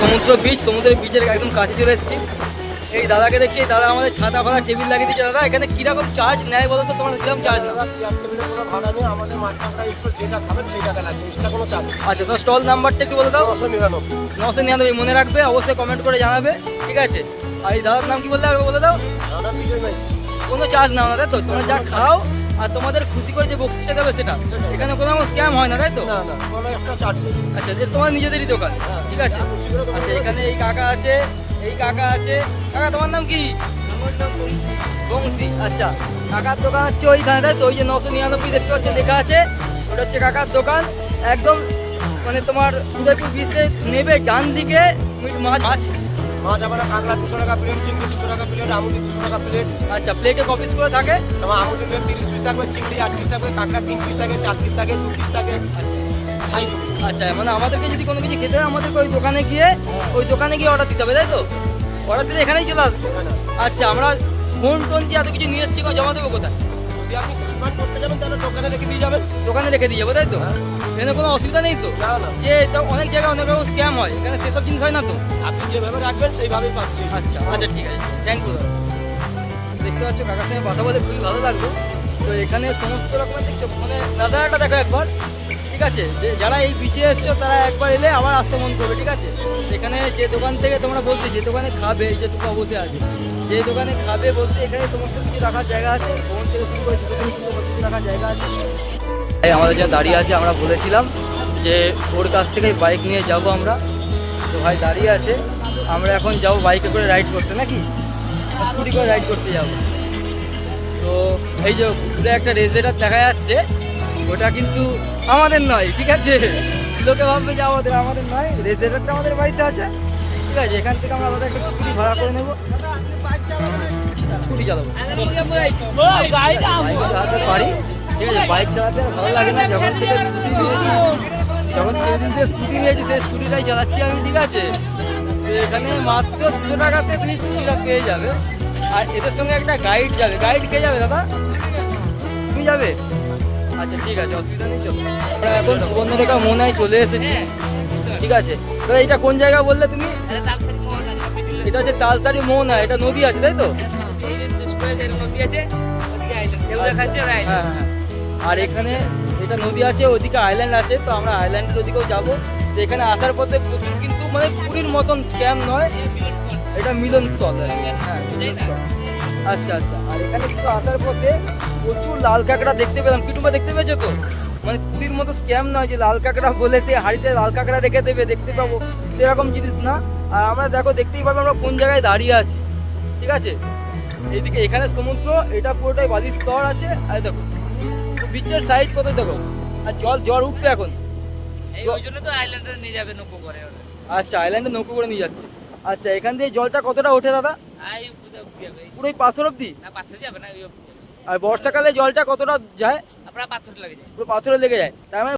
সমুদ্র বিচ সমুদ্রের বিচের একদম কাছে চলে এসেছি। এই দাদাকে দেখছি দাদা আমাদের ছাতা ফাতা টেবিল লাগিয়ে দিচ্ছে। দাদা এখানে কীরকম চার্জ নেয় বলো তো তোমার? কীরকম চার্জ না দাদা চেয়ার টেবিলের কোনো ভাড়া নেই আমাদের মাঝখানটা একটু যেটা খাবেন সেই টাকা লাগবে এক্সট্রা কোনো চার্জ আচ্ছা তো স্টল নাম্বারটা একটু বলে দাও। নশো নিরানব্বই। নশো নিরানব্বই মনে রাখবে অবশ্যই কমেন্ট করে জানাবে ঠিক আছে? আর এই দাদার নাম কি বললে? আর বলে দাও। দাদা বিজয় নাই কোনো চার্জ নাও না তাই তো? তোমরা যা খাও আর তোমাদের খুশি করে যে বক্সিসটা দেবে সেটা এখানে কোনো স্ক্যাম হয় না তাই তো? না না কোনো এক্সট্রা চার্জ নেই। আচ্ছা এটা তোমার নিজেদেরই দোকান ঠিক আছে? আচ্ছা এখানে এই কাকা আছে এই কাকা আছে। কাকা তোমার নাম কি? বংশী। আচ্ছা। কাকার দোকান হচ্ছে ওইখানে তাই তো? ওই যে নশো নিরানব্বই দেখতে পাচ্ছ লেখা আছে। ওটা হচ্ছে কাকার দোকান। একদম মানে তোমার উদয়পুর বিচে নেবে ডান দিকে মাছ মাছ আবার কাঁকড়া দুশো টাকা প্লেট চিংড়ি দুশো টাকা প্লেট আমুদি দুশো টাকা প্লেট আচ্ছা প্লেটে কপিস করে থাকে তোমার আমুদি প্লেট তিরিশ পিস থাকবে চিংড়ি আট পিস থাকবে কাঁকড়া তিন পিস থাকে চার পিস থাকে দু পিস থাকে। আচ্ছা আচ্ছা মানে আমাদেরকে যদি কোনো কিছু খেতে হয় আমাদেরকে ওই দোকানে গিয়ে ওই দোকানে গিয়ে অর্ডার দিতে হবে তাই তো? অর্ডার দিলে এখানেই চলে আসবে। আচ্ছা আমরা ফোন টোন দিয়ে এত কিছু নিয়ে এসেছি জমা দেবো কোথায়? যদি আপনি করতে যাবেন তাহলে দোকানে রেখে দিয়ে যাবেন। দোকানে রেখে দিয়ে যাব তাই তো? এখানে কোনো অসুবিধা নেই তো? যে এটা অনেক জায়গায় অনেক রকম স্ক্যাম হয় এখানে সেসব জিনিস হয় না তো? আপনি যেভাবে রাখবেন সেইভাবেই পাচ্ছি। আচ্ছা আচ্ছা ঠিক আছে। থ্যাংক ইউ দেখতে পাচ্ছ কাকার সঙ্গে কথা বলে খুবই ভালো লাগল। তো এখানে সমস্ত রকমের দেখছ মানে নাজারাটা দেখো একবার ঠিক আছে? যে যারা এই বিচে এসছো তারা একবার এলে আবার আসতে মন করবে ঠিক আছে? এখানে যে দোকান থেকে তোমরা বলতে যে দোকানে খাবে এই যে দুটো অবশ্যই আছে। যে দোকানে খাবে বলতে এখানে সমস্ত কিছু রাখার জায়গা আছে ফোন থেকে শুরু করে ছোটো করে কিছু রাখার জায়গা আছে। এই আমাদের যে দাঁড়িয়ে আছে আমরা বলেছিলাম যে ওর কাছ থেকে বাইক নিয়ে যাব আমরা। তো ভাই দাঁড়িয়ে আছে আমরা এখন যাব বাইকে করে রাইড করতে নাকি? স্কুটি করে রাইড করতে যাব। তো এই যে দূরে একটা রেজেটার দেখা যাচ্ছে ওটা কিন্তু আমাদের নয় ঠিক আছে? লোকে ভাববে যে আমাদের আমাদের নয় রেজেটারটা আমাদের বাড়িতে আছে। ঠিক আছে এখান থেকে আমরা আলাদা একটা স্কুটি ভাড়া করে নেব। স্কুটি চালাবো। পারি? ঠিক আছে বাইক চালাতে আর ভালো লাগে না যখন থেকে স্কুটি নিয়েছি যখন যেদিন থেকে স্কুটি নিয়েছি সেই স্কুটিটাই চালাচ্ছি আমি ঠিক আছে? এখানে মাত্র দুশো টাকাতে তুমি স্কুটিটা পেয়ে যাবে। আর এদের সঙ্গে একটা গাইড যাবে। গাইড কে যাবে দাদা? তুমি যাবে? আচ্ছা ঠিক আছে অসুবিধা নেই চলো। আমরা এখন সুবর্ণরেখা মোনায় চলে এসেছি। ঠিক আছে। দাদা এটা কোন জায়গা বললে তুমি? এটা হচ্ছে তালসারি মোহনা এটা নদী আছে তাই তো? হ্যাঁ, হ্যাঁ, হ্যাঁ। আর এখানে এটা নদী আছে, ওদিকে আইল্যান্ড আছে, তো আমরা আইল্যান্ডের ওদিকেও যাব। তো এখানে আসার পথে প্রচুর কিন্তু মানে পুরীর মতন স্ক্যাম নয়, এটা মিলন স্থল হ্যাঁ আচ্ছা আচ্ছা। আর এখানে কিন্তু আসার পথে প্রচুর লাল কাঁকড়া দেখতে পেলাম। কিটুমা দেখতে পেয়েছ তো? মানে পুরীর মতো স্ক্যাম নয় যে লাল কাঁকড়া বলে সে হাড়িতে লাল কাঁকড়া রেখে দেবে, দেখতে পাবো। সেরকম জিনিস না। আর আমরা দেখো, দেখতেই পাবো আমরা কোন জায়গায় দাঁড়িয়ে আছি। ঠিক আছে? এইদিকে এখানে সমুদ্র, এটা পুরোটাই বালির স্তর আছে। আর দেখো বিচের সাইড কত দেখো? আর জল জল উঠবে এখন। ওই জন্য তো আইল্যান্ডে নিয়ে যাবে নৌকো করে। আচ্ছা আইল্যান্ডে নৌকো করে নিয়ে যাচ্ছে। আচ্ছা এখান দিয়ে জলটা কতটা ওঠে দাদা? পুরো এই পাথর অব্দি। আর বর্ষাকালে জলটা কতটা যায়? পাথর লেগে যায়। পুরো পাথরে লেগে যায়। তার মানে